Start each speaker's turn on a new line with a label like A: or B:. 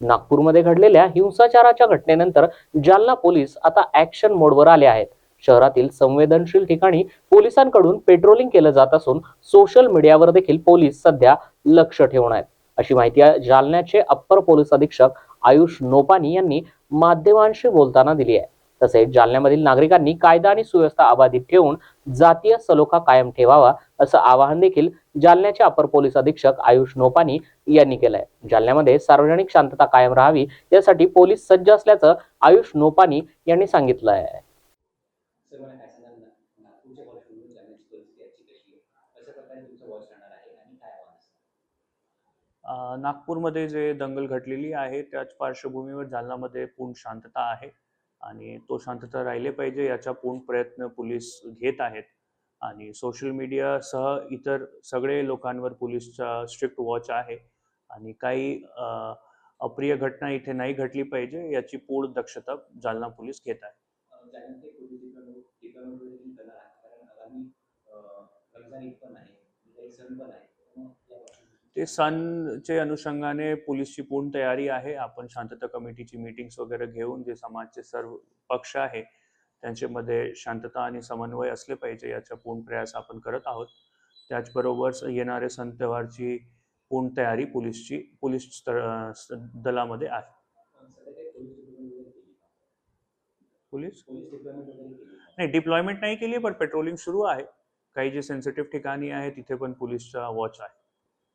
A: नागपूरमध्ये घडलेल्या हिंसाचाराच्या घटनेनंतर जालना पोलीस आता ऍक्शन मोडवर आले आहेत. शहरातील संवेदनशील ठिकाणी पोलिसांकडून पेट्रोलिंग केलं जात असून सोशल मीडियावर देखील पोलीस सध्या लक्ष ठेवून आहेत. अशी माहिती जालन्याचे अप्पर पोलीस अधीक्षक आयुष नोपानी यांनी माध्यमांशी बोलताना दिली आहे. तसेच जालन्यामधील नागरिकांनी कायदा आणि सुव्यवस्था अबाधित ठेवून जातीय सलोखा कायम ठेवावा असं आवाहन देखील जालन्याचे अपर पोलीस अधीक्षक आयुष नोपानी यांनी केलंय. जालन्यामध्ये सार्वजनिक शांतता कायम राहावी यासाठी पोलीस सज्ज असल्याचं आयुष नोपानी यांनी सांगितलं आहे
B: नागपूरमध्ये जे दंगल घडलेली आहे त्याच पार्श्वभूमीवर जालनामध्ये पूर्ण शांतता आहे. आणि तो शांतता राहिले पाहिजे याचा पूर्ण प्रयत्न पोलीस घेत आहेत. आणि सोशल मीडियासह इतर सगळे लोकांवर पोलीसचा स्ट्रिक्ट वॉच आहे. आणि काही अप्रिय घटना इथे नाही घडली पाहिजे याची पूर्ण दक्षता जालना पोलीस घेत आहे. ते सणचे अनुषंगाने पोलीसची पूर्ण तयारी आहे. आपण शांतता कमिटीची मीटिंग्स वगैरे घेऊन जे समाजचे सर्व पक्ष आहे त्यांच्यामध्ये शांतता आणि समन्वय असले पाहिजे याचा पूर्ण प्रयास आपण करत आहोत. त्याचबरोबर येणारे सण त्योहारची पूर्ण तयारी पोलीसची पोलीस दलामध्ये आहे.
C: पोलीस?
B: नाही डिप्लॉयमेंट नाही केली पण पेट्रोलिंग सुरू आहे. काही जे सेन्सिटिव्ह ठिकाणी आहे तिथे पण पोलीसचा वॉच आहे.